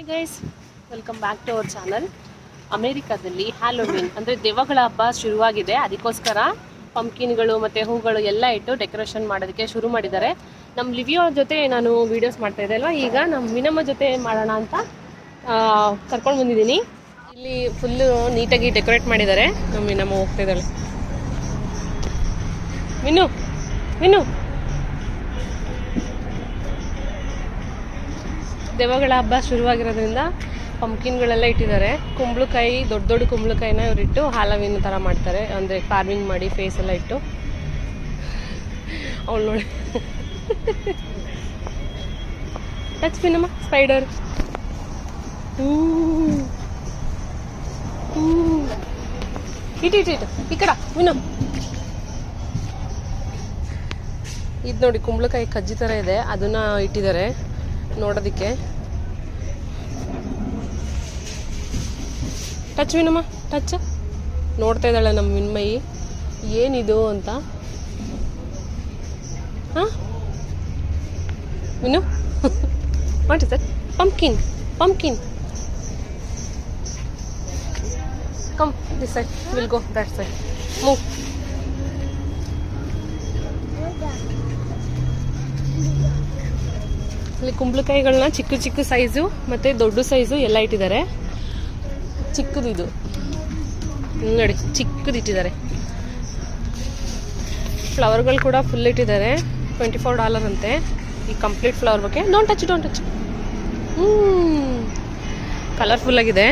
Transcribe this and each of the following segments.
Hey guys welcome back to our channel ಅಮೇರಿಕಾದಲ್ಲಿ Halloween ಅಂದರೆ ದೆವ್ವಗಳ ಹಬ್ಬ ಶುರುವಾಗಿದೆ. ಅದಕ್ಕೋಸ್ಕರ ಪಂಪ್ಕಿನ್ಗಳು ಮತ್ತು ಹೂಗಳು ಎಲ್ಲ ಇಟ್ಟು ಡೆಕೋರೇಷನ್ ಮಾಡೋದಕ್ಕೆ ಶುರು ಮಾಡಿದ್ದಾರೆ. ನಮ್ಮ ಲಿವಿಯೋ ಜೊತೆ ನಾನು ವೀಡಿಯೋಸ್ ಮಾಡ್ತಾ ಇದ್ದೆ ಅಲ್ವಾ? ಈಗ ನಮ್ಮ ಮಿನಮ್ಮ ಜೊತೆ ಮಾಡೋಣ ಅಂತ ಕರ್ಕೊಂಡು ಬಂದಿದ್ದೀನಿ. ಇಲ್ಲಿ ಫುಲ್ಲು ನೀಟಾಗಿ ಡೆಕೋರೇಟ್ ಮಾಡಿದ್ದಾರೆ. ನಮ್ಮ ಮಿನಮ್ಮ ಹೋಗ್ತಾ ಇದ್ದಾಳೆ. ಮಿನ್ನು ದೆವ್ವಗಳ ಹಬ್ಬ ಶುರುವಾಗಿರೋದ್ರಿಂದ ಪಂಪ್ಕಿನ್ಗಳೆಲ್ಲ ಇಟ್ಟಿದ್ದಾರೆ. ಕುಂಬಳಕಾಯಿ, ದೊಡ್ಡ ದೊಡ್ಡ ಕುಂಬಳಕಾಯಿನ ಇವರಿಟ್ಟು ಹಾಲವಿನ ಥರ ಮಾಡ್ತಾರೆ. ಅಂದರೆ ಕಾರ್ವಿಂಗ್ ಮಾಡಿ ಫೇಸ್ ಎಲ್ಲ ಇಟ್ಟು. ಅವಳು ನೋಡಿ. ಟಚ್ ಪಿನಮ್ಮ ಸ್ಪೈಡರ್ ಇಟ್ಟು ಇಟ್ಟು ಇಟ್ಟು ಈ ಕಡ ವಿನು ಇದು ನೋಡಿ ಕುಂಬಳಕಾಯಿ ಕಜ್ಜಿ ಥರ ಇದೆ. ಅದನ್ನ ಇಟ್ಟಿದ್ದಾರೆ ನೋಡೋದಕ್ಕೆ. ಟಚ್ ವಿನಮ್ಮ? ಟಚ್ ನೋಡ್ತಾ ಇದ್ದಾಳೆ ನಮ್ಮ ವಿನ್ಮಯಿ. ಏನಿದು ಅಂತ? ಹಾಂ? Vinu what is pumpkin pumpkin come this side will go that side move ಇಲ್ಲಿ ಕುಂಬಳಕಾಯಿಗಳನ್ನ ಚಿಕ್ಕ ಚಿಕ್ಕ ಸೈಜು ಮತ್ತೆ ದೊಡ್ಡ ಸೈಜು ಎಲ್ಲ ಇಟ್ಟಿದ್ದಾರೆ. ಚಿಕ್ಕದಿದು. ನೋಡಿ ಚಿಕ್ಕದು ಇಟ್ಟಿದ್ದಾರೆ ಫ್ಲವರ್ಗಳು ಕೂಡ ಫುಲ್ ಇಟ್ಟಿದ್ದಾರೆ. ಟ್ವೆಂಟಿ ಫೋರ್ ಡಾಲರ್ ಅಂತೆ. ಈ ಕಂಪ್ಲೀಟ್ ಫ್ಲವರ್ ಬಗ್ಗೆ. ಡೋಂಟ್ ಟಚ್ ಡೋಂಟ್ ಟಚ್ ಹ್ಞೂ ಕಲರ್ಫುಲ್ ಆಗಿದೆ.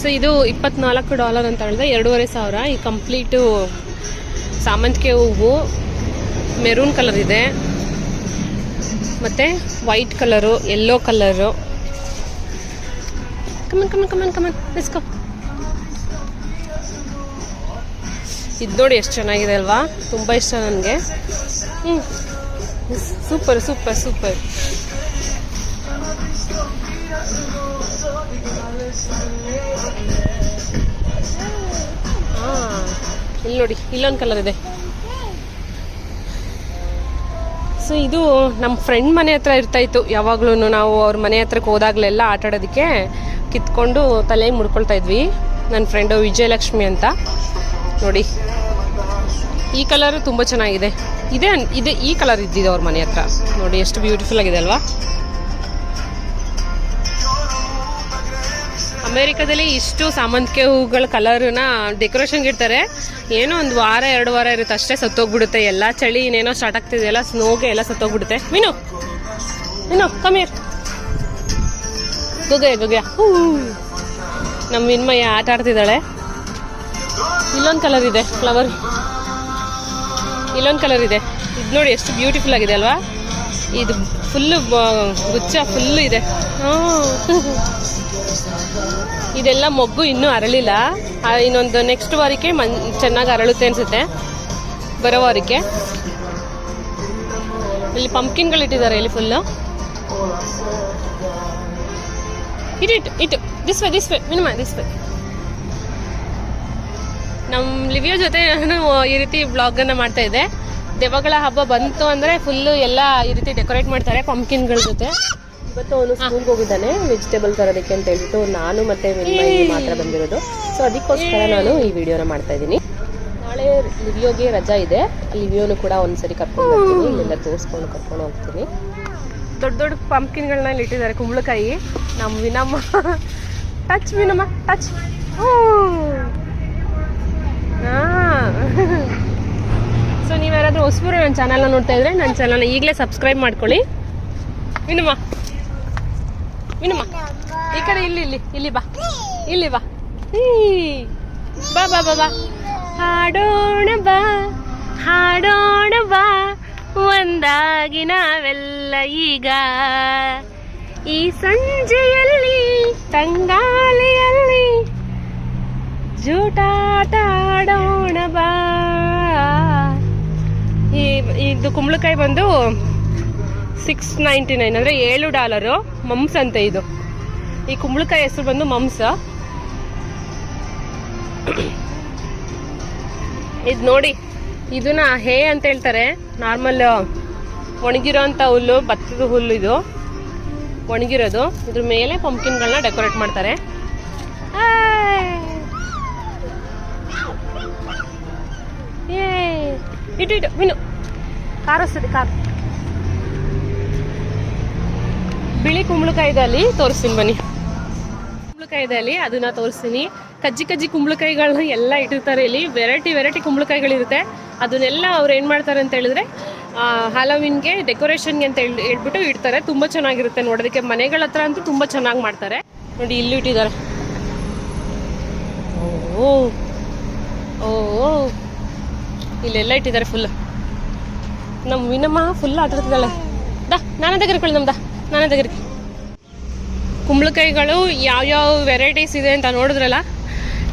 ಸೊ ಇದು ಇಪ್ಪತ್ನಾಲ್ಕು ಡಾಲರ್ ಅಂತ ಹೇಳಿದ್ರೆ ಎರಡೂವರೆ ಸಾವಿರ. ಈ ಕಂಪ್ಲೀಟು ಸಾಮಂತಿಗೆ ಹೂವು ಮೆರೂನ್ ಕಲರ್ ಇದೆ. ಮತ್ತು white colour yellow colour come on come on come on come on ಕೋ ಇದು ನೋಡಿ ಎಷ್ಟು ಚೆನ್ನಾಗಿದೆ ಅಲ್ವಾ? ತುಂಬ ಇಷ್ಟ ನನಗೆ. ಹ್ಞೂ ಸೂಪರ್ ಸೂಪರ್ ಸೂಪರ್ ಹಾಂ. ಇಲ್ಲಿ ನೋಡಿ, ಇಲ್ಲೊಂದು ಕಲರ್ ಇದೆ. ಸೊ ಇದು ನಮ್ಮ ಫ್ರೆಂಡ್ ಮನೆ ಹತ್ರ ಇರ್ತಾಯಿತ್ತು ಯಾವಾಗ್ಲೂ ನಾವು ಅವ್ರ ಮನೆ ಹತ್ರಕ್ಕೆ ಹೋದಾಗಲೆಲ್ಲ ಆಟ ಆಡೋದಕ್ಕೆ ಕಿತ್ಕೊಂಡು ತಲೆಗೆ ಮುಡ್ಕೊಳ್ತಾ ಇದ್ವಿ. ನನ್ನ ಫ್ರೆಂಡು ವಿಜಯಲಕ್ಷ್ಮಿ ಅಂತ. ನೋಡಿ, ಈ ಕಲರು ತುಂಬ ಚೆನ್ನಾಗಿದೆ. ಇದೆ ಇದೆ ಈ ಕಲರ್ ಇದ್ದಿದೆ ಅವ್ರ ಮನೆ ಹತ್ರ. ನೋಡಿ, ಎಷ್ಟು ಬ್ಯೂಟಿಫುಲ್ ಆಗಿದೆ ಅಲ್ವಾ? ಅಮೇರಿಕಾದಲ್ಲಿ ಇಷ್ಟು ಸಾಮಂತಿಗೆ ಹೂಗಳ ಕಲರ್ನ ಡೆಕೋರೇಷನ್ಗೆ ಇಡ್ತಾರೆ. ಏನೋ ಒಂದು ವಾರ, ಎರಡು ವಾರ ಇರುತ್ತೆ ಅಷ್ಟೇ ಸತ್ತೋಗ್ಬಿಡುತ್ತೆ. ಎಲ್ಲ ಚಳಿ ಇನ್ನೇನೋ ಸ್ಟಾರ್ಟ್ ಆಗ್ತಿದೆಯಲ್ಲ ಸ್ನೋಗೆ ಎಲ್ಲ ಸತ್ತೋಗ್ಬಿಡುತ್ತೆ. ಮೀನು ಮೀನು ಕಮೀರ್ ಗುಗ್ಗೆ ಹೂ. ನಮ್ಮ ವಿನ್ಮಯ ಆಟ ಆಡ್ತಿದ್ದಾಳೆ. ಇಲ್ಲೊಂದು ಕಲರ್ ಇದೆ ಫ್ಲವರ್ ಇಲ್ಲೊಂದು ಕಲರ್ ಇದೆ. ಇದು ನೋಡಿ ಎಷ್ಟು ಬ್ಯೂಟಿಫುಲ್ ಆಗಿದೆ ಅಲ್ವಾ? ಇದು ಫುಲ್ಲು ಗುಚ್ಚ ಫುಲ್ಲು ಇದೆ. ಇದೆಲ್ಲ ಮೊಗ್ಗು ಇನ್ನೂ ಅರಳಿಲ್ಲ. ಇನ್ನೊಂದು ನೆಕ್ಸ್ಟ್ ವಾರಕ್ಕೆ ಮನ್, ಚೆನ್ನಾಗಿ ಅರಳುತ್ತೆ ಅನ್ಸುತ್ತೆ. ಬರೋ ವಾರಕ್ಕೆ. ಇಲ್ಲಿ ಪಂಪ್ಕಿನ್ಗಳು ಇಟ್ಟಿದ್ದಾರೆ ಇಲ್ಲಿ ಫುಲ್ಲು ಇಟ್ಟು it it this way this way minima this way ನಮ್ಮ ಲಿವಿಯೋ ಜೊತೆ ನಾನು ಈ ರೀತಿ ಬ್ಲಾಗನ್ನು ಮಾಡ್ತಾ ಇದ್ದೆ. ದೆವ್ವಗಳ ಹಬ್ಬ ಬಂತು ಅಂದರೆ ಫುಲ್ಲು ಎಲ್ಲ ಈ ರೀತಿ ಡೆಕೋರೇಟ್ ಮಾಡ್ತಾರೆ ಪಂಪ್ಕಿನ್ಗಳ ಜೊತೆ. ಇವತ್ತು ಅವನು ಸ್ಕೂಲ್ಗೆ ಹೋಗಿದ್ದಾನೆ ವೆಜಿಟೇಬಲ್ ತರೋದಕ್ಕೆ ಅಂತ ಹೇಳ್ಬಿಟ್ಟು ನಾನು ಮತ್ತೆ ವಿನ್ಮಯಿ ಮಾತ್ರ ಬಂದಿರೋದು. ಸೊ ಅದಕ್ಕೋಸ್ಕರ ನಾನು ಈ ವಿಡಿಯೋನ ಮಾಡ್ತಾ ಇದ್ದೀನಿ. ನಾಳೆ ಲಿವಿಯೋಗೆ ರಜಾ ಇದೆ. ಲಿವಿಯೋನು ಕೂಡ ಒಂದ್ಸರಿ ಕರ್ಕೊಂಡು ಹೋಗ್ತೀನಿ ಇಲ್ಲೆಲ್ಲ ತೋರಿಸ್ಕೊಂಡು ಕರ್ಕೊಂಡು ಹೋಗ್ತೀನಿ. ದೊಡ್ಡ ದೊಡ್ಡ ಪಂಪ್ಕಿನ್ಗಳನ್ನ ಇಲ್ಲಿ ಇಟ್ಟಿದ್ದಾರೆ, ಕುಂಬಳಕಾಯಿ. ನಮ್ಮ ವಿನಮ್ಮ. ಟಚ್ ವಿನಮ್ಮ ಟಚ್ ಸೊ ನೀವ್ಯಾರಾದ್ರೂ ಹೊಸಬರು ನನ್ನ ಚಾನಲ್ನ ನೋಡ್ತಾ ಇದ್ರೆ ನನ್ನ ಚಾನಲ್ನ ಈಗಲೇ ಸಬ್ಸ್ಕ್ರೈಬ್ ಮಾಡ್ಕೊಳ್ಳಿ. ವಿನಮ್ಮ. ವಿನಮ್ಮ. ಈ ಕಡೆ ಇಲ್ಲಿ ಇಲ್ಲಿ ಇಲ್ಲಿ ಬಾ. ಇಲ್ಲಿ ಬಾ. ಬಾ ಬಾ ಬಾ ಬಾ. ಹಾಡೋಣ ಬಾ. ಹಾಡೋಣ ಬಾ. ಒಂದಾಗಿ ನಾವೆಲ್ಲ ಈಗ ಈ ಸಂಜೆಯಲ್ಲಿ ತಂಗಾಲಿಯಲ್ಲಿ ಜೂಟಾಟ ಆಡೋಣ ಬಾ. ಈ ಇದು ಕುಂಬಳಕಾಯಿ ಬಂದು ಸಿಕ್ಸ್ ನೈಂಟಿ ನೈನ್ ಅಂದರೆ ಏಳು ಡಾಲರು ಮಮ್ಸ್ ಅಂತ ಇದು. ಈ ಕುಂಬಳಕಾಯಿ ಹೆಸರು ಬಂದು ಮಮ್ಸ. ಇದು ನೋಡಿ. ಇದನ್ನ ಹೇ ಅಂತ ಹೇಳ್ತಾರೆ. ನಾರ್ಮಲ್ ಒಣಗಿರೋ ಅಂಥ ಹುಲ್ಲು ಭತ್ತದ ಹುಲ್ಲು ಇದು. ಒಣಗಿರೋದು. ಇದ್ರ ಮೇಲೆ ಪಂಪ್ಕಿನ್ಗಳನ್ನ ಡೆಕೋರೇಟ್ ಮಾಡ್ತಾರೆ. ಇಟ್ಟು ಇಟ್ಟು ಮೀನು ಕಾರ್ ವಸ್ತದೆ ಕಾರ್ ಬಿಳಿ ಕುಂಬಳಕಾಯಿದಲ್ಲಿ ತೋರಿಸ್ತೀನಿ ಬನ್ನಿ. ಕುಂಬಳಕಾಯಿದಲ್ಲಿ ಅದನ್ನ ತೋರಿಸ್ತೀನಿ. ಕಜ್ಜಿ ಕಜ್ಜಿ ಕುಂಬಳಕಾಯಿಗಳನ್ನ ಎಲ್ಲ ಇಟ್ಟಿರ್ತಾರೆ ಇಲ್ಲಿ. ವೆರೈಟಿ ವೆರೈಟಿ ಕುಂಬಳಕಾಯಿಗಳಿರುತ್ತೆ. ಅದನ್ನೆಲ್ಲ ಅವ್ರು ಏನು ಮಾಡ್ತಾರೆ ಅಂತ ಹೇಳಿದ್ರೆ ಹಾಲೋವಿನ್ಗೆ ಡೆಕೋರೇಷನ್ಗೆ ಅಂತ ಹೇಳಿ, ಹೇಳ್ಬಿಟ್ಟು ಇಡ್ತಾರೆ. ತುಂಬ ಚೆನ್ನಾಗಿರುತ್ತೆ ನೋಡೋದಕ್ಕೆ. ಮನೆಗಳ ಹತ್ರ ಅಂತೂ ತುಂಬ ಚೆನ್ನಾಗಿ ಮಾಡ್ತಾರೆ. ನೋಡಿ, ಇಲ್ಲಿ ಇಟ್ಟಿದ್ದಾರೆ. ಓ ಓ ಇಲ್ಲೆಲ್ಲ ಇಟ್ಟಿದ್ದಾರೆ ಫುಲ್ ನಮ್ಮ ವಿನಮ್ಮ ಫುಲ್ ಆಟಾಡ್ತಿದ್ದಾಳೆ ದಾ, ನಾನೇ ತೆಗಿರ್ಕೊಳ್ಳಿ ನಮ್ದ. ನಾನೇ ತೆಗಿರ್ಕೊಳ್ಳಿ ಕುಂಬಳಕಾಯಿಗಳು ಯಾವ್ಯಾವ ವೆರೈಟೀಸ್ ಇದೆ ಅಂತ ನೋಡಿದ್ರಲ್ಲ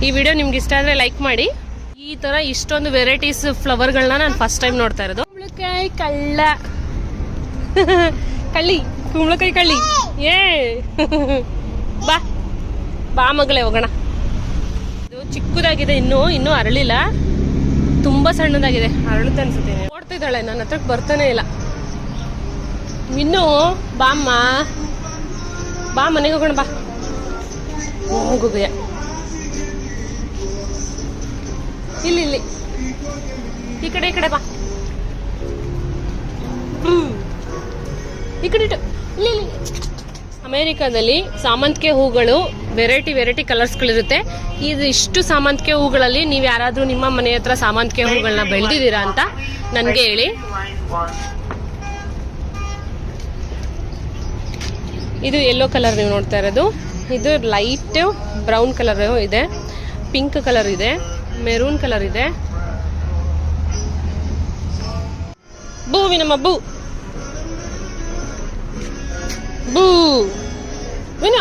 ಈ ವಿಡಿಯೋ ನಿಮ್ಗೆ ಇಷ್ಟ ಆದರೆ ಲೈಕ್ ಮಾಡಿ. ಈ ಥರ ಇಷ್ಟೊಂದು ವೆರೈಟೀಸ್ ಫ್ಲವರ್ಗಳನ್ನ ನಾನು ಫಸ್ಟ್ ಟೈಮ್ ನೋಡ್ತಾ ಇರೋದು. ಕುಂಬಳಕಾಯಿ ಕಳ್ಳ. ಕಳ್ಳಿ ಕುಂಬಳಕಾಯಿ ಕಳ್ಳಿ. ಏ. ಬಾ. ಬಾ ಮಗಳೇ ಹೋಗೋಣ. ಇದು ಚಿಕ್ಕದಾಗಿದೆ ಇನ್ನೂ ಇನ್ನೂ ಅರಳಿಲ್ಲ. ತುಂಬಾ ಸಣ್ಣದಾಗಿದೆ ಅರಳುತ್ತೆ ಅನ್ಸುತ್ತೆ ನೋಡ್ತಿದ್ದಾಳೆ ನನ್ನ ಹತ್ರಕ್ಕೆ ಬರ್ತಾನೆ ಇಲ್ಲ. ಇನ್ನು ಬಾಮ್ಮ. ಬಾ ಮನೆಗೆ ಹೋಗೋಣ ಬಾ. ಹೋಗುಯ ಇಲ್ಲಿ ಇಲ್ಲಿ. ಈ ಕಡೆ ಈ ಕಡೆ ಬಾ. ಈ ಕಡೆ ಇಲ್ಲಿ ಇಲ್ಲಿ. ಅಮೇರಿಕಾದಲ್ಲಿ ಸಾಮಂತಿಗೆ ಹೂಗಳು ವೆರೈಟಿ ವೆರೈಟಿ ಕಲರ್ಸ್ಗಳಿರುತ್ತೆ. ಇದು ಇಷ್ಟು ಸಾಮಂತಿಗೆ ಹೂಗಳಲ್ಲಿ ನೀವು ಯಾರಾದರೂ ನಿಮ್ಮ ಮನೆ ಹತ್ರ ಸಾಮಂತಿಗೆ ಹೂಗಳನ್ನ ಬೆಳೆದಿದ್ದೀರಾ ಅಂತ ನನಗೆ ಹೇಳಿ. ಇದು ಯೆಲ್ಲೋ ಕಲರ್ ನೀವು ನೋಡ್ತಾ ಇರೋದು. ಇದು ಲೈಟ್ ಬ್ರೌನ್ ಕಲರ್ ಇದೆ. ಪಿಂಕ್ ಕಲರ್ ಇದೆ. ಮೆರೂನ್ ಕಲರ್ ಇದೆ. ಬೂ ವಿನಮ್ಮ ಬೂ. ಬೂ. ವಿನ.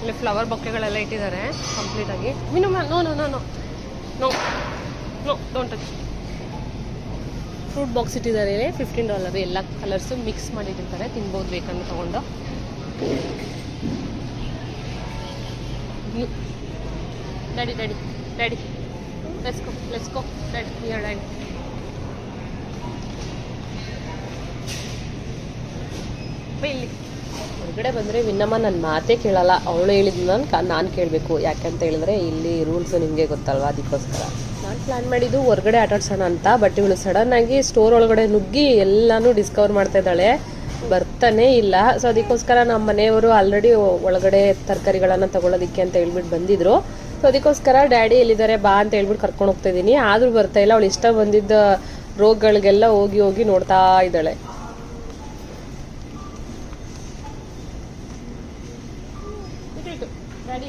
ಇಲ್ಲಿ ಫ್ಲವರ್ ಬೊಕ್ಕೆಗಳೆಲ್ಲ ಇಟ್ಟಿದ್ದಾರೆ ಕಂಪ್ಲೀಟ್ ಆಗಿ. No no no no no no don't touch fruit box ಇಟ್ಟಿದ್ದಾರೆ. ಫಿಫ್ಟೀನ್ ಡಾಲರ್ ಎಲ್ಲ ಕಲರ್ಸು ಮಿಕ್ಸ್ ಮಾಡಿಟ್ಟಿರ್ತಾರೆ. ತಿನ್ಬೋದು ಬೇಕಂದ್ರೆ ತೊಗೊಂಡು. Daddy daddy daddy let's go let's go daddy near daddy ಇಲ್ಲಿ. ಹೊರಗಡೆ ಬಂದರೆ ವಿನ್ನಮ್ಮ ನನ್ನ ಮಾತೇ ಕೇಳಲ್ಲ. ಅವಳು ಹೇಳಿದ್ನ ನಾನು ನಾನು ಕೇಳಬೇಕು. ಯಾಕಂತ ಹೇಳಿದ್ರೆ ಇಲ್ಲಿ ರೂಲ್ಸು ನಿಮಗೆ ಗೊತ್ತಲ್ವಾ? ಅದಕ್ಕೋಸ್ಕರ. ಪ್ಲಾನ್ ಮಾಡಿದ್ದು ಹೊರಗಡೆ ಆಟಾಡ್ಸೋಣ ಅಂತ ಬಟ್ ಇವಳು ಸಡನ್ ಆಗಿ ಸ್ಟೋರ್ ಒಳಗಡೆ ನುಗ್ಗಿ ಎಲ್ಲಾನು ಡಿಸ್ಕವರ್ ಮಾಡ್ತಾ ಇದ್ದಾಳೆ. ಬರ್ತಾನೆ ಇಲ್ಲ. ಸೊ ಅದಕ್ಕೋಸ್ಕರ ನಮ್ಮ ಮನೆಯವರು ಆಲ್ರೆಡಿ ಒಳಗಡೆ ತರಕಾರಿಗಳನ್ನ ತಗೊಳ್ಳೋದಿಕ್ಕೆ ಅಂತ ಹೇಳ್ಬಿಟ್ಟು ಬಂದಿದ್ರು. ಸೊ ಅದಕ್ಕೋಸ್ಕರ ಡ್ಯಾಡಿ ಎಲ್ಲಿದ್ದಾರೆ? ಬಾ ಅಂತ ಹೇಳ್ಬಿಟ್ಟು ಕರ್ಕೊಂಡು ಹೋಗ್ತಾ ಇದ್ದೀನಿ. ಆದ್ರೂ ಬರ್ತಾ ಇಲ್ಲ. ಅವಳು ಇಷ್ಟ ಬಂದಿದ್ದ ರೋಗಗಳಿಗೆಲ್ಲ ಹೋಗಿ ಹೋಗಿ ನೋಡ್ತಾ ಇದ್ದಾಳೆ. ಡ್ಯಾಡಿ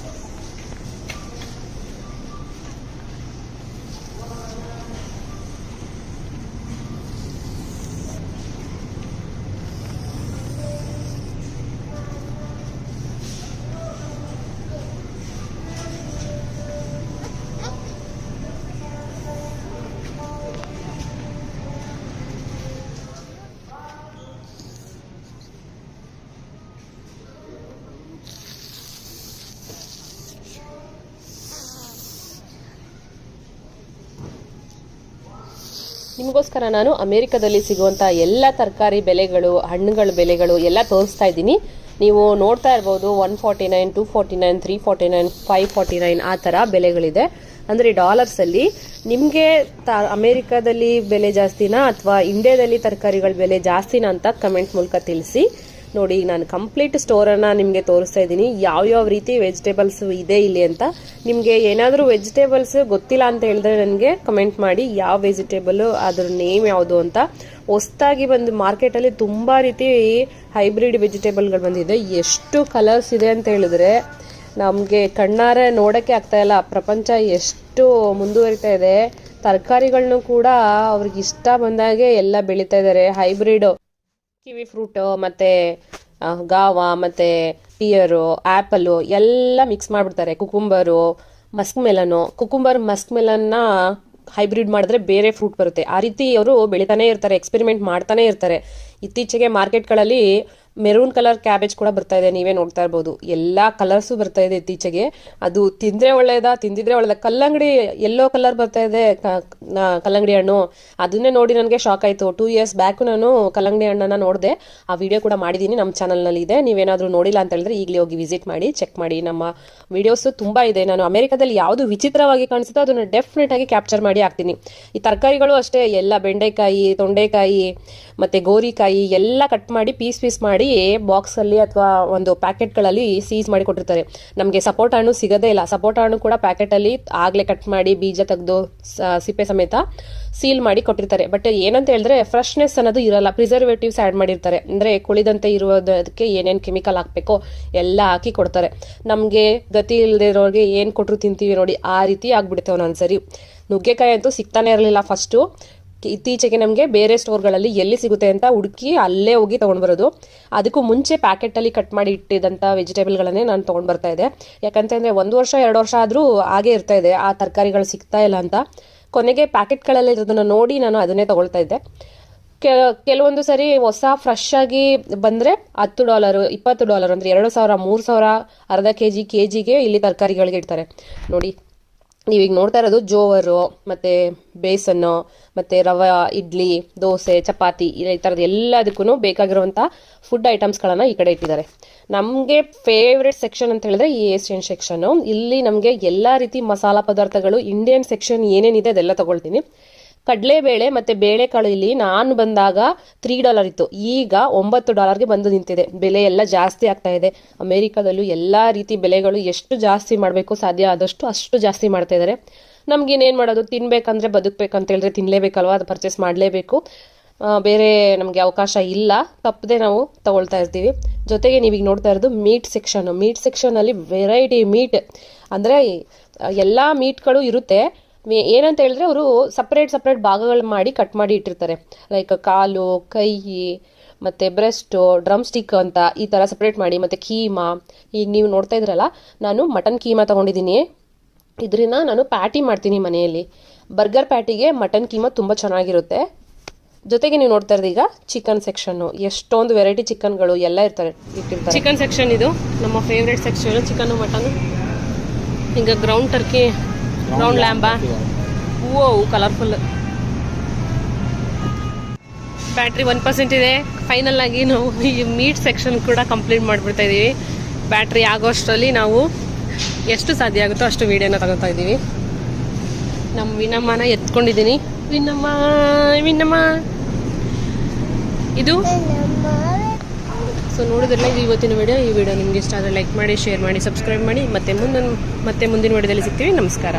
ನಿಮಗೋಸ್ಕರ ನಾನು ಅಮೆರಿಕದಲ್ಲಿ ಸಿಗುವಂಥ ಎಲ್ಲ ತರಕಾರಿ ಬೆಲೆಗಳು, ಹಣ್ಣುಗಳ ಬೆಲೆಗಳು ಎಲ್ಲ ತೋರಿಸ್ತಾ ಇದ್ದೀನಿ. ನೀವು ನೋಡ್ತಾ ಇರ್ಬೋದು one forty nine two forty nine three forty nine five forty nine ಆ ಥರ ಬೆಲೆಗಳಿದೆ. ಅಂದರೆ ಡಾಲರ್ಸಲ್ಲಿ ನಿಮಗೆ ತ, ಅಮೇರಿಕಾದಲ್ಲಿ ಬೆಲೆ ಜಾಸ್ತಿನಾ ಅಥವಾ ಇಂಡಿಯಾದಲ್ಲಿ ತರಕಾರಿಗಳ ಬೆಲೆ ಜಾಸ್ತಿನಾ ಅಂತ ಕಮೆಂಟ್ ಮೂಲಕ ತಿಳಿಸಿ. ನೋಡಿ ನಾನು ಕಂಪ್ಲೀಟ್ ಸ್ಟೋರನ್ನು ನಿಮಗೆ ತೋರಿಸ್ತಾ ಇದ್ದೀನಿ. ಯಾವ್ಯಾವ ರೀತಿ ವೆಜಿಟೇಬಲ್ಸ್ ಇದೆ ಇಲ್ಲಿ ಅಂತ. ನಿಮಗೆ ಏನಾದರೂ ವೆಜಿಟೇಬಲ್ಸ್ ಗೊತ್ತಿಲ್ಲ ಅಂತ ಹೇಳಿದ್ರೆ ನನಗೆ ಕಮೆಂಟ್ ಮಾಡಿ. ಯಾವ ವೆಜಿಟೇಬಲ್ ಅದ್ರ ನೇಮ್ ಯಾವುದು ಅಂತ. ಹೊಸ್ದಾಗಿ ಬಂದು ಮಾರ್ಕೆಟಲ್ಲಿ ತುಂಬ ರೀತಿ ಹೈಬ್ರಿಡ್ ವೆಜಿಟೇಬಲ್ಗಳು ಬಂದಿದೆ. ಎಷ್ಟು ಕಲರ್ಸ್ ಇದೆ ಅಂತ ಹೇಳಿದ್ರೆ ನಮಗೆ ಕಣ್ಣಾರೆ ನೋಡೋಕ್ಕೆ ಆಗ್ತಾ ಇಲ್ಲ. ಪ್ರಪಂಚ ಎಷ್ಟು ಮುಂದುವರಿತಾ ಇದೆ. ತರಕಾರಿಗಳನ್ನೂ ಕೂಡ ಅವ್ರಿಗೆ ಇಷ್ಟ ಬಂದಾಗೆ ಎಲ್ಲ ಬೆಳೀತಾ ಇದ್ದಾರೆ ಹೈಬ್ರಿಡ್ ಕಿವಿ ಫ್ರೂಟು, ಮತ್ತು ಗಾವ, ಮತ್ತು, ಪಿಯರು, ಆ್ಯಪಲ್ಲು ಎಲ್ಲ ಮಿಕ್ಸ್ ಮಾಡಿಬಿಡ್ತಾರೆ. Cucumber, musk melon. Cucumber, musk ಮೆಲನ್ನ hybrid ಮಾಡಿದ್ರೆ ಬೇರೆ ಫ್ರೂಟ್ ಬರುತ್ತೆ. ಆ ರೀತಿ ಅವರು ಬೆಳಿತಾನೆ ಇರ್ತಾರೆ, ಎಕ್ಸ್ಪೆರಿಮೆಂಟ್ ಮಾಡ್ತಾನೆ ಇರ್ತಾರೆ. ಇತ್ತೀಚೆಗೆ ಮಾರ್ಕೆಟ್ಗಳಲ್ಲಿ ಮೆರೂನ್ ಕಲರ್ ಕ್ಯಾಬೇಜ್ ಕೂಡ ಬರ್ತಾ ಇದೆ, ನೀವೇ ನೋಡ್ತಾ ಇರ್ಬೋದು. ಎಲ್ಲ ಕಲರ್ಸು ಬರ್ತಾ ಇದೆ ಇತ್ತೀಚೆಗೆ. ಅದು ತಿಂದ್ರೆ ಒಳ್ಳೇದಾ, ತಿಂದಿದ್ರೆ ಒಳ್ಳೇದಾ? ಕಲ್ಲಂಗಡಿ ಎಲ್ಲೋ ಕಲರ್ ಬರ್ತಾ ಇದೆ ಕಲ್ಲಂಗಡಿ ಹಣ್ಣು. ಅದನ್ನೇ ನೋಡಿ ನನಗೆ ಶಾಕ್ ಆಯಿತು. ಟೂ ಇಯರ್ಸ್ ಬ್ಯಾಕು ನಾನು ಕಲ್ಲಂಗಡಿ ಹಣ್ಣನ್ನು ನೋಡಿದೆ. ಆ ವಿಡಿಯೋ ಕೂಡ ಮಾಡಿದ್ದೀನಿ ನಮ್ಮ ಚಾನಲ್ನಲ್ಲಿ ಇದೆ. ನೀವೇನಾದರೂ ನೋಡಿಲ್ಲ ಅಂತ ಹೇಳಿದ್ರೆ ಈಗಲೇ ಹೋಗಿ ವಿಸಿಟ್ ಮಾಡಿ ಚೆಕ್ ಮಾಡಿ. ನಮ್ಮ ವಿಡಿಯೋಸು ತುಂಬ ಇದೆ. ನಾನು ಅಮೆರಿಕಾದಲ್ಲಿ ಯಾವುದು ವಿಚಿತ್ರವಾಗಿ ಕಾಣಿಸುತ್ತೋ ಅದನ್ನು ಡೆಫಿನೆಟ್ ಆಗಿ ಕ್ಯಾಪ್ಚರ್ ಮಾಡಿ ಹಾಕ್ತೀನಿ. ಈ ತರಕಾರಿಗಳು ಅಷ್ಟೇ. ಎಲ್ಲ ಬೆಂಡೆಕಾಯಿ, ತೊಂಡೆಕಾಯಿ, ಮತ್ತು ಗೋರಿಕಾಯಿ ಎಲ್ಲ ಕಟ್ ಮಾಡಿ ಪೀಸ್ ಪೀಸ್ ಮಾಡಿ ಬಾಕ್ಸಲ್ಲಿ ಅಥವಾ ಒಂದು ಪ್ಯಾಕೆಟ್ಗಳಲ್ಲಿ ಸೀಸ್ ಮಾಡಿ ಕೊಟ್ಟಿರ್ತಾರೆ. ನಮಗೆ ಸಪೋಟ ಹಣ್ಣು ಸಿಗೋದೇ ಇಲ್ಲ. ಸಪೋಟ ಹಣ್ಣು ಕೂಡ ಪ್ಯಾಕೆಟಲ್ಲಿ ಆಗಲೇ ಕಟ್ ಮಾಡಿ, ಬೀಜ ತೆಗೆದು ಸಿಪ್ಪೆ ಸಮೇತ ಸೀಲ್ ಮಾಡಿ ಕೊಟ್ಟಿರ್ತಾರೆ. ಬಟ್ ಏನಂತ ಹೇಳಿದ್ರೆ ಫ್ರೆಶ್ನೆಸ್ ಅನ್ನೋದು ಇರಲ್ಲ. ಪ್ರಿಸರ್ವೇಟಿವ್ಸ್ ಆ್ಯಡ್ ಮಾಡಿರ್ತಾರೆ. ಅಂದರೆ ಕುಳಿದಂತೆ ಇರೋದಕ್ಕೆ ಏನೇನು ಕೆಮಿಕಲ್ ಹಾಕಬೇಕೋ ಎಲ್ಲ ಹಾಕಿ ಕೊಡ್ತಾರೆ. ನಮಗೆ ಗತಿ ಇಲ್ಲದೆ ಇರೋರಿಗೆ ಏನು ಕೊಟ್ಟರು ತಿಂತೀವಿ ನೋಡಿ, ಆ ರೀತಿ ಆಗ್ಬಿಡುತ್ತೆ ಒಂದೊಂದ್ಸರಿ. ನುಗ್ಗೆಕಾಯಿ ಅಂತೂ ಸಿಗ್ತಾನೆ ಇರಲಿಲ್ಲ ಫಸ್ಟು ಇತ್ತೀಚೆಗೆ ನಮಗೆ ಬೇರೆ ಸ್ಟೋರ್ಗಳಲ್ಲಿ ಎಲ್ಲಿ ಸಿಗುತ್ತೆ ಅಂತ ಹುಡುಕಿ ಅಲ್ಲೇ ಹೋಗಿ ತೊಗೊಂಡು ಬರೋದು ಅದಕ್ಕೂ ಮುಂಚೆ ಪ್ಯಾಕೆಟಲ್ಲಿ ಕಟ್ ಮಾಡಿ ಇಟ್ಟಿದ್ದಂಥ ವೆಜಿಟೇಬಲ್ಗಳನ್ನೇ ನಾನು ತೊಗೊಂಡು ಬರ್ತಾ ಇದ್ದೆ ಯಾಕಂತಂದರೆ ಒಂದು ವರ್ಷ, ಎರಡು ವರ್ಷ ಆದರೂ ಹಾಗೇ ಇರ್ತಾ ಇದೆ. ಆ ತರಕಾರಿಗಳು ಸಿಗ್ತಾ ಇಲ್ಲ ಅಂತ. ಕೊನೆಗೆ ಪ್ಯಾಕೆಟ್ಗಳಲ್ಲಿ ಇರೋದನ್ನು ನೋಡಿ ನಾನು ಅದನ್ನೇ ತೊಗೊಳ್ತಾ ಇದ್ದೆ. ಕೆಲವೊಂದು ಸರಿ ಹೊಸ ಫ್ರೆಶ್ ಆಗಿ ಬಂದರೆ ಹತ್ತು ಡಾಲರು ಇಪ್ಪತ್ತು ಡಾಲರ್ ಅಂದರೆ ಎರಡು ಸಾವಿರ, ಮೂರು ಸಾವಿರ, ಅರ್ಧ ಕೆ ಜಿ ಕೆ ಜಿಗೆ ಇಲ್ಲಿ ತರಕಾರಿಗಳಿಗೆ ಇಡ್ತಾರೆ. ನೋಡಿ ನೀವೀಗ ನೋಡ್ತಾ ಇರೋದು ಜೋವರು, ಮತ್ತು ಬೇಸನ್ನು, ಮತ್ತು ರವೆ, ಇಡ್ಲಿ, ದೋಸೆ, ಚಪಾತಿ, ಈ ಥರದ್ದು ಎಲ್ಲದಕ್ಕೂ ಬೇಕಾಗಿರುವಂಥ ಫುಡ್ ಐಟಮ್ಸ್ಗಳನ್ನು ಈ ಕಡೆ ಇಟ್ಟಿದ್ದಾರೆ. ನಮಗೆ ಫೇವ್ರೆಟ್ ಸೆಕ್ಷನ್ ಅಂತ ಹೇಳಿದ್ರೆ ಈ ಏಷ್ಯನ್ ಸೆಕ್ಷನ್ನು ಇಲ್ಲಿ ನಮಗೆ ಎಲ್ಲ ರೀತಿ ಮಸಾಲ ಪದಾರ್ಥಗಳು ಇಂಡಿಯನ್ ಸೆಕ್ಷನ್ ಏನೇನಿದೆ ಅದೆಲ್ಲ ತಗೊಳ್ತೀನಿ. ಕಡಲೆಬೇಳೆ ಮತ್ತು ಬೇಳೆಕಾಳು ಇಲ್ಲಿ ನಾನು ಬಂದಾಗ ತ್ರೀ ಡಾಲರ್ ಇತ್ತು. ಈಗ ಒಂಬತ್ತು ಡಾಲರ್ಗೆ ಬಂದು ನಿಂತಿದೆ. ಬೆಲೆ ಎಲ್ಲ ಜಾಸ್ತಿ ಆಗ್ತಾ ಇದೆ. ಅಮೇರಿಕಾದಲ್ಲೂ ಎಲ್ಲ ರೀತಿ ಬೆಲೆಗಳು ಎಷ್ಟು ಜಾಸ್ತಿ ಮಾಡಬೇಕು ಸಾಧ್ಯ ಆದಷ್ಟು ಅಷ್ಟು ಜಾಸ್ತಿ ಮಾಡ್ತಾ ಇದ್ದಾರೆ. ನಮಗೇನೇನು ಮಾಡೋದು? ತಿನ್ನಬೇಕಂದ್ರೆ ಬದುಕಬೇಕಂತ ಹೇಳಿದ್ರೆ ತಿನ್ನಲೇಬೇಕಲ್ವಾ ಅದು ಪರ್ಚೇಸ್ ಮಾಡಲೇಬೇಕು. ಬೇರೆ ನಮಗೆ ಅವಕಾಶ ಇಲ್ಲ. ತಪ್ಪದೆ ನಾವು ತಗೊಳ್ತಾ ಇರ್ತೀವಿ. ಜೊತೆಗೆ ನೀವೀಗ ನೋಡ್ತಾ ಇರೋದು ಮೀಟ್ ಸೆಕ್ಷನ್ ಮೀಟ್ ಸೆಕ್ಷನಲ್ಲಿ ವೆರೈಟಿ ಮೀಟ್ ಅಂದರೆ ಎಲ್ಲ ಮೀಟ್ಗಳು ಇರುತ್ತೆ. ಏನಂತ ಹೇಳಿದ್ರೆ ಅವರು ಸಪ್ರೇಟ್ ಸಪ್ರೇಟ್ ಭಾಗಗಳು ಮಾಡಿ ಕಟ್ ಮಾಡಿ ಇಟ್ಟಿರ್ತಾರೆ. ಲೈಕ್ ಕಾಲು, ಕೈ, ಮತ್ತು ಬ್ರೆಸ್ಟು ಡ್ರಮ್ ಸ್ಟಿಕ್ ಅಂತ ಈ ಥರ ಸಪ್ರೇಟ್ ಮಾಡಿ, ಮತ್ತು ಕೀಮಾ, ಈಗ ನೀವು ನೋಡ್ತಾ ಇದ್ರಲ್ಲ, ನಾನು ಮಟನ್ ಕೀಮಾ ತೊಗೊಂಡಿದ್ದೀನಿ. ಇದರಿಂದ ನಾನು ಪ್ಯಾಟಿ ಮಾಡ್ತೀನಿ ಮನೆಯಲ್ಲಿ. ಬರ್ಗರ್ ಪ್ಯಾಟಿಗೆ ಮಟನ್ ಕೀಮಾ ತುಂಬ ಚೆನ್ನಾಗಿರುತ್ತೆ. ಜೊತೆಗೆ ನೀವು ನೋಡ್ತಾ ಇರೋದು ಈಗ ಚಿಕನ್ ಸೆಕ್ಷನ್ನು ಎಷ್ಟೊಂದು ವೆರೈಟಿ ಚಿಕನ್ಗಳು ಎಲ್ಲ ಇರ್ತಾರೆ ಚಿಕನ್ ಸೆಕ್ಷನ್ ಇದು ನಮ್ಮ ಫೇವ್ರೆಟ್ ಸೆಕ್ಷನ್ ಚಿಕನ್ ಮಟನ್ ಈಗ ಗ್ರೌಂಡ್ ಟರ್ಕಿ ಗ್ರೌಂಡ್ ಲ್ಯಾಂಬಾ ಹೂವು ಕಲರ್ಫುಲ್ ಬ್ಯಾಟ್ರಿ ಒನ್ ಪರ್ಸೆಂಟ್ ಇದೆ. ಫೈನಲ್ ಆಗಿ ನಾವು ಈ ಮೀಟ್ ಸೆಕ್ಷನ್ ಕೂಡ ಕಂಪ್ಲೀಟ್ ಮಾಡಿಬಿಡ್ತಾ ಇದ್ದೀವಿ ಬ್ಯಾಟ್ರಿ ಆಗೋಷ್ಟರಲ್ಲಿ ನಾವು ಎಷ್ಟು ಸಾಧ್ಯ ಆಗುತ್ತೋ ಅಷ್ಟು ವೀಡಿಯೋನ ತಗೋತಾ ಇದ್ದೀವಿ ನಮ್ಮ ವಿನಮ್ಮನ ಎತ್ಕೊಂಡಿದ್ದೀನಿ. ವಿನಮ್ಮ ವಿನಮ್ಮ ಇದು ಸೊ ನೋಡಿದ್ರಲ್ಲ, ಇದು ಇವತ್ತಿನ ವಿಡಿಯೋ ಈ ವಿಡಿಯೋ ನಿಮ್ಗೆ ಇಷ್ಟ ಆದರೆ ಲೈಕ್ ಮಾಡಿ ಶೇರ್ ಮಾಡಿ ಸಬ್ಸ್ಕ್ರೈಬ್ ಮಾಡಿ. ಮತ್ತೆ ಮುಂದಿನ ಮತ್ತೆ ಮುಂದಿನ ವಿಡಿಯೋದಲ್ಲಿ ಸಿಗ್ತೀವಿ. ನಮಸ್ಕಾರ.